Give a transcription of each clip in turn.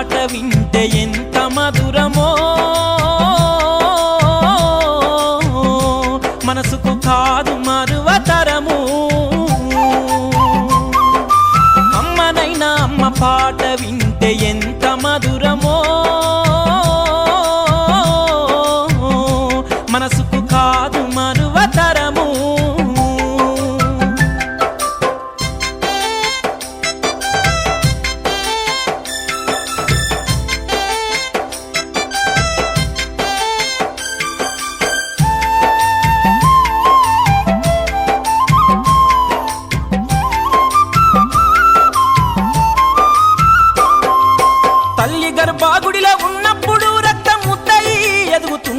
పాట వింటే ఎంత మధురమో. మనసుకు కాదు మరువతరము. అమ్మనైనా అమ్మ పాట వింటే ఎంత మధురమో. మనసుకు కాదు మరువతరము.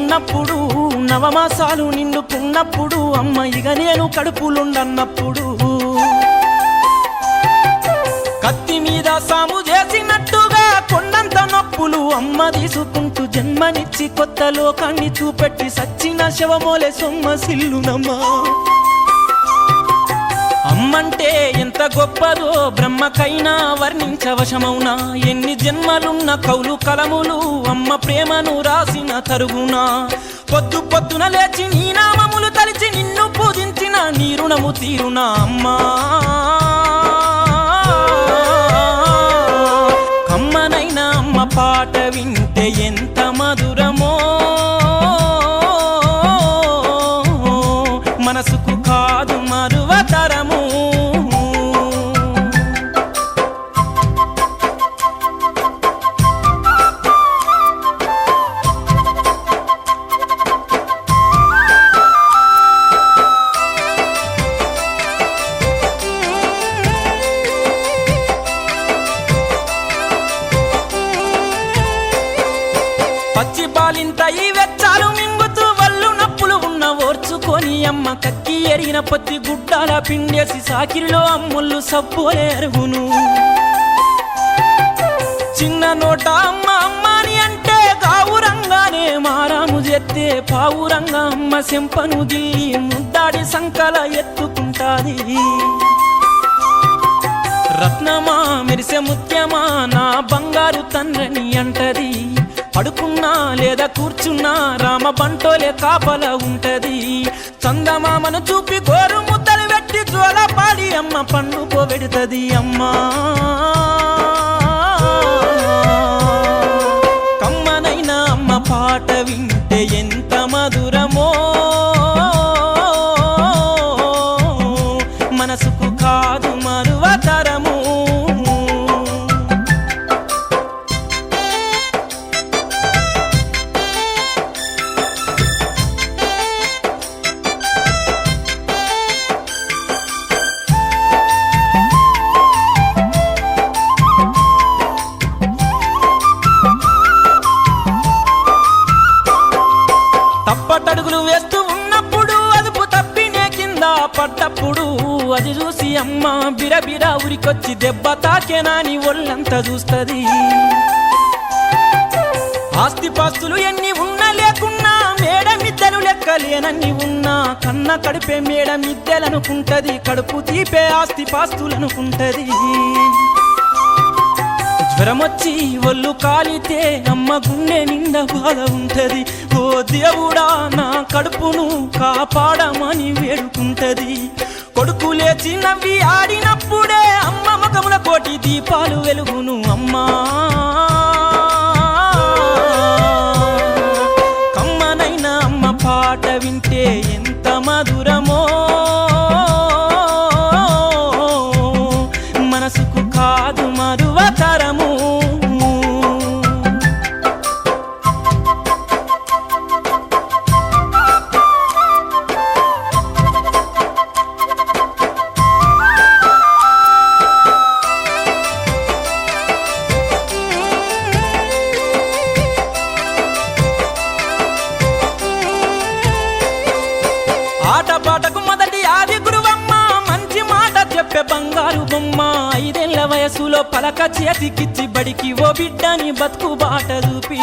ఎదుగుతున్నప్పుడు నవమాసాలు నిండుకున్నప్పుడు అమ్మ ఇక నేను కడుపులుండన్నప్పుడు. కత్తి మీద సాము చేసినట్టుగా కొండంత నొప్పులు అమ్మ తీసుకుంటూ జన్మనిచ్చి కొత్త లోకాన్ని చూపెట్టి సచ్చిన శవమోలే సొమ్మ సిల్లునమ్మా. అమ్మంటే ఎంత గొప్పదో బ్రహ్మకైనా వర్ణించవశమౌనా ఎన్ని జన్మలున్న కౌలు కలములు అమ్మ ప్రేమను రాసిన తరుగునా? పొద్దు పొద్దున లేచి నీ నామములు తలిచి నిన్ను పూజించిన నీ రుణము తీరునా అమ్మా? కమ్మనైనా అమ్మ పాట వింటే ఎంత మధురమో? పాలింత ఈ వెచ్చాలు మింగుతూ వల్లు నప్పులు ఉన్న ఓర్చుకొని అమ్మ కక్కి ఎరిగిన పత్తి గుడ్డాల పిండేసి సాకిరిలో అమ్ముళ్ళు సబ్బోలే అరుగును చిన్న నోట అమ్మ అమ్మాని అంటే గావురంగానే మారాము చెత్తే పావురంగా అమ్మ సెంపను గిల్లి ముద్దాడి సంకల ఎత్తుకుంటాది. రత్నమా మెరిసే ముత్యమా నా బంగారు తండ్రిని అంటది. పడుకున్నా లేదా కూర్చున్నా రామ బంటోలే కాపల ఉంటది. చందమామను చూపి గోరు ముద్దలు పెట్టి జోల పాడి అమ్మ పండు పోబెడుతుంది అమ్మా. కమ్మనైనా అమ్మ పాట వింటే ఎంత మధుర అది చూసి అమ్మ బిరబిర ఉరికొచ్చి దెబ్బ తాకేనాని ఒళ్ళంతా చూస్తది. ఆస్తిపాస్తులు ఎన్ని ఉన్నా లేకున్నా మేడ మిద్దెలు లెక్కలేనన్ని ఉన్నా కన్న కడిపే మేడ మిద్దెలనుకుంటది కడుపు తీపే ఆస్తిపాస్తులనుకుంటది. జ్వరమొచ్చి ఒళ్ళు కాలితే అమ్మ గుండె నిండా బాధ ఉంటది. ఓ దేవుడా నా కడుపును కాపాడమని వేడుకుంటది. కొడుకు లేచి నవ్వి ఆడినప్పుడే అమ్మ ముఖముల కోటి దీపాలు వెలుగును అమ్మా. కమ్మనైనా అమ్మ పాట వింటే ఎంత మధురం బంగారు ఐదేళ్ళ వయసులో పలక చేతికిచ్చి బడికి ఓ బిడ్డని బతుకు బాట చూపి.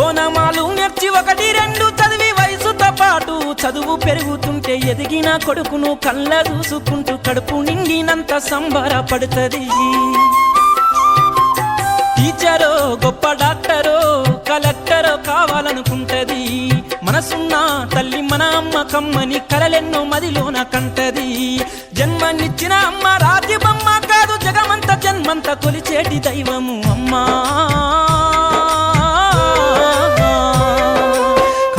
ఓనమాలు నేర్చి ఒకటి రెండు చదివి వయసుతో పాటు చదువు పెరుగుతుంటే ఎదిగిన కొడుకును కళ్ళ చూసుకుంటూ కడుపు నిండినంత సంబరపడుతుంది. టీచరో గొప్ప డాక్టరో కలెక్టరో కావాలనుకుంటది. మనసున్న తల్లి మన అమ్మ కమ్మని కలలెన్నో మదిలోన కంటది. జన్మనిచ్చిన అమ్మ రాజ్యమమ్మ కాదు జగమంత జన్మంత కొలిచేటి దైవము అమ్మా.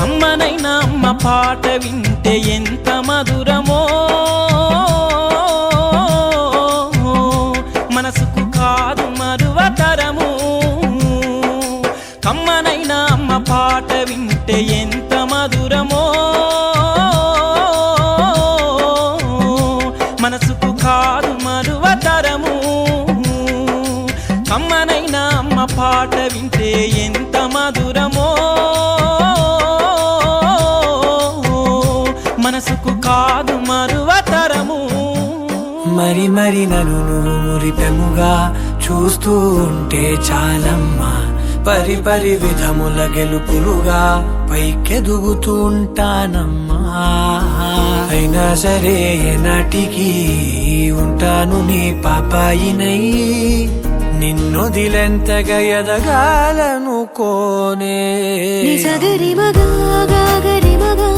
అమ్మనైనా అమ్మ పాట వింటే ఎంత పాట వింటే ఎంత మధురమో. మనసుకు కాదు మరువతరము. మరి మరి నన్ను నువ్వు మురిపెముగా చూస్తూ ఉంటే చాలమ్మా. పరి పరి విధముల గెలుపులుగా పైకెదుగుతూ ఉంటానమ్మా. అయినా సరే నాటికి ఉంటాను నీ పాపాయినై. നിന്നൊതിലെന്തകയതകാലനു കോനേ നിസഗരി മകാഗരി മകാ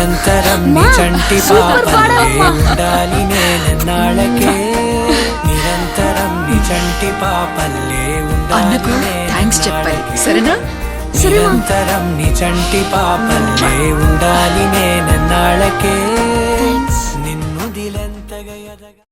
నిరంతరం చంటి. ఉండాలి నేనన్నాళ్ళకే నిరంతరం నీ చంటి పాపల్లే అన్నకు థ్యాంక్స్ చెప్పాలి. సరేనా? నిరంతరం నీ చంటి పాపల్లే ఉండాలి నేనన్నాళ్ళకే